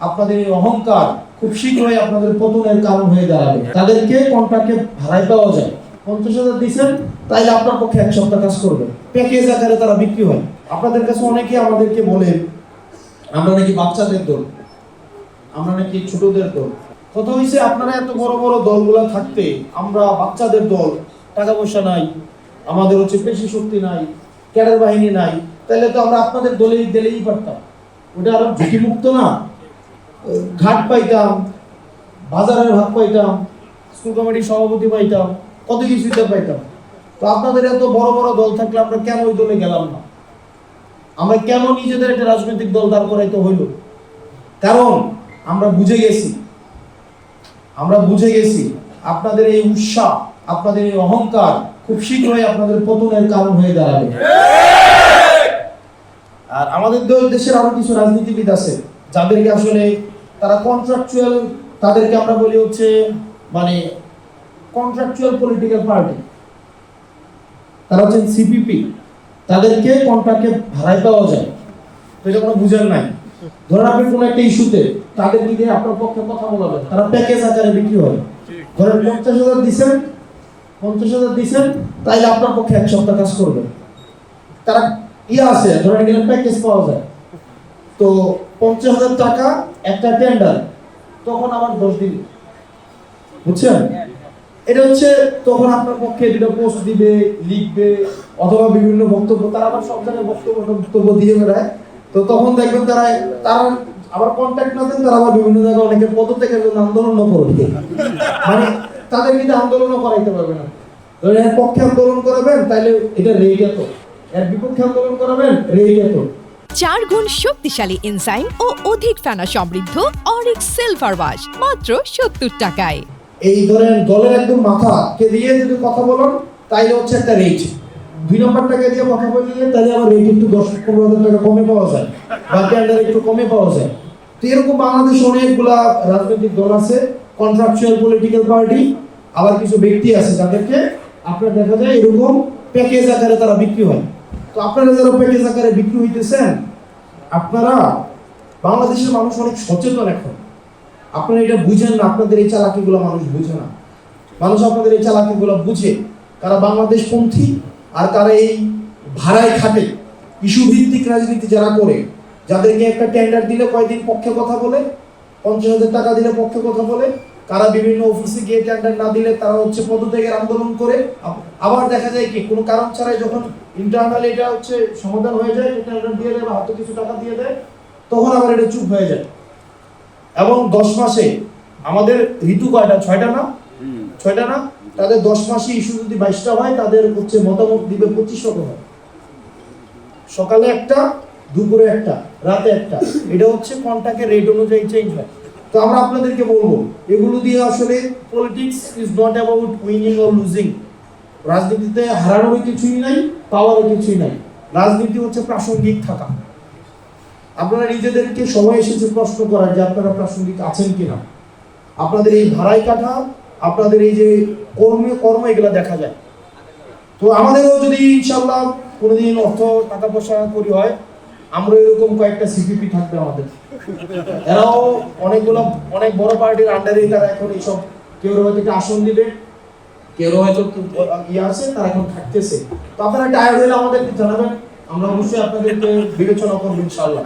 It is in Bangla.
আপনাদের এই অহংকার খুব শীঘ্রই আপনাদের পতনের কারণ হয়ে দাঁড়াবে। তাদেরকে কন্ট্রাক্টে ভাড়ায় পাওয়া যায়? পঞ্চাশ হাজার দিচ্ছেন তাইলে আপনার পক্ষে এক সপ্তাহ কাজ করবে। প্যাকেজ আকারে তারা বিক্রি হয়। আপনাদের কাছে অনেকে আমাদেরকে বলেন আমরা নাকি বাচ্চাদের দল। আমরা নাকি ছোটদের দল। কথা হয়েছে আপনারা এত বড় বড় দলগুলা থাকতে আমরা বাচ্চাদের দল, টাকা পয়সা নাই, আমাদের হচ্ছে পেশি শক্তি নাই, ক্যাডার বাহিনী নাই তাহলে তো আমরা আপনাদের দলেই, দিলেই পারতাম। ওটা আরও ঝুঁকিমুক্ত না। ঘাট পাইতাম বাজারের ভাগ পাইতাম স্কুল কমিটির সভাপতি পাইতাম কত কিছুই তো পাইতাম। তো আপনাদের এত বড় বড় দল থাকলে আমরা কেন ওই দলে গেলাম না? আমরা কেন নিজেদের একটা রাজনৈতিক দল দাঁড় করাইতে হইল? কারণ আমরা বুঝে গেছি আমরা বুঝে গেছি আপনাদের এই উৎসাহ আপনাদের এই অহংকার খুব শীঘ্রই আপনাদের পতনের কারণ হয়ে দাঁড়াবে। আর আমাদের দেশের আরও কিছু রাজনীতিবিদ আছে যাদেরকে আসলে তারা কন্ট্রাকচুয়াল তাদেরকে আমরা বলি হচ্ছে মানে কন্ট্রাকচুয়াল পলিটিক্যাল পার্টি তারা হচ্ছেন সিপিপি তাদেরকে কন্ট্রাক্টে ভাড়ায় পাওয়া যায়। এটা কোনো বুঝেন নাই। ধরেন আপনি কোনো একটা ইস্যুতে তাদের দিকে আপনার পক্ষে কথা বলাবেন। তারা প্যাকেজ আকারে বিক্রি হয়। ধরেন পঞ্চাশ হাজার দিচ্ছেন পঞ্চাশ হাজার দিচ্ছেন তাইলে আপনার পক্ষে এক সপ্তাহ কাজ করবে। তারা ইয়ে আছে, ধরেন প্যাকেজ পাওয়া যায়। তো পঞ্চাশ হাজার টাকা, একটা টেন্ডার তখন আমার দশ দিন। বুঝছেন? এটা হচ্ছে তখন আপনার পক্ষে দুটো পোস্ট দিবে, লিখবে, অথবা বিভিন্ন বক্তব্য, তারা আবার সব জায়গায় বক্তব্য বক্তব্য দিয়ে বেড়ায়। তো তখন দেখবেন তারা তারা আবার কন্ট্যাক্ট না দেন, তারা আবার বিভিন্ন জায়গায় অনেকে পদত্যাগের জন্য আন্দোলনও করবে মানে তাদের কিন্তু আন্দোলনও করাইতে পারবে না। ধরেন এর পক্ষে আন্দোলন করাবেন তাহলে এটা রেট এত। এর বিপক্ষে আন্দোলন করাবেন রেট এত। চার গুণ শক্তিশালী এনজাইম ও অধিক ফেনা সমৃদ্ধ অরিক সিলভার ওয়াশ মাত্র সত্তর টাকায়। এই ধরেন দলের একদম মাথাকে দিয়ে যদি কথা বলেন, তাইলে হচ্ছে একটা রেট দুই নম্বরটাকে দিয়ে কথা বললে তাহলে আবার রেট একটু দশ, পনেরো হাজার টাকা কমে পাওয়া যায়, বা টেন্ডার একটু কমে পাওয়া যায়। তো এরকম বাংলাদেশে অনেকগুলা রাজনৈতিক দল আছে কন্ট্রাকচুয়াল পলিটিক্যাল পার্টি আবার কিছু ব্যক্তি আছে যাদেরকে আপনার দেখা যায় এরকম প্যাকেজ আকারে তারা বিক্রি হয়। তো আপনারা যারা প্যাকেজ আকারে বিক্রি হইতেছেন, আপনারা বাংলাদেশের মানুষ অনেক সচেতন এখন। আপনারা এটা বুঝেন না, আপনাদের এই চালাকিগুলো মানুষ বুঝে না। মানুষ আপনাদের এই চালাকিগুলো বুঝে কারা বাংলাদেশ পন্থী আর কারা এই ভাড়ায় খাটে। ইস্যু ভিত্তিক রাজনীতি যারা করে, যাদেরকে একটা টেন্ডার দিলে কয়দিন পক্ষে কথা বলে, পঞ্চাশ হাজার টাকা দিলে পক্ষে কথা বলে কারা বিভিন্ন অফিসে গিয়ে টেন্ডার না দিলে তারা হচ্ছে পদত্যাগের আন্দোলন করে। আবার দেখা যায় কি কোনো কারণ ছাড়াই যখন ইন্টারনাল এটা হচ্ছে সমাধান হয়ে যায় টেন্ডার দিয়ে দেয় বা হাতে কিছু টাকা দিয়ে দেয় তখন আবার এটা চুপ হয়ে যায়। এবং দশ মাসে আমাদের ঋতু কয়টা? ছয়টা না? ছয়টা না? তাদের দশ মাসে ইস্যু যদি বাইশটা হয় তাদের হচ্ছে মতামত দিবে পঁচিশ রকম সকালে একটা দুপুরে একটা রাতে একটা। এটা হচ্ছে কন্টাক্টের রেট অনুযায়ী চেঞ্জ হয়। তো আমরা আপনাদেরকে বলব, এগুলো দিয়ে আসলে politics is not about winning or losing রাজনীতিতে হারানোর কিছুই নাই, পাওয়ারও কিছুই নাই। রাজনীতি হচ্ছে প্রাসঙ্গিক থাকা। আপনারা নিজেদেরকে সময় এসেছে প্রশ্ন করার যে আপনারা প্রাসঙ্গিক আছেন কিনা। আপনাদের এই ভাড়াই কাঠা আপনাদের এই যে কর্ম কর্ম, এগুলো দেখা যায়। তো আমাদেরও যদি ইনশাল্লাহ কোনোদিন অর্থ, টাকা পয়সা করি হয় আমরা এরকম কয়েকটা সিপিপি থাকবে আমাদের। এরাও অনেকগুলো, অনেক বড় পার্টির আন্ডারে তারা এখন এইসব কেউ হয়তো আসন দিবে, কেউ হয়তো ইয়ে আছে, তারা এখন থাকতেছে। তো আপনারা টায়ার্ড হলে আমাদেরকে জানাবেন আমরা অবশ্যই আপনাদেরকে বিবেচনা করব ইনশাল্লাহ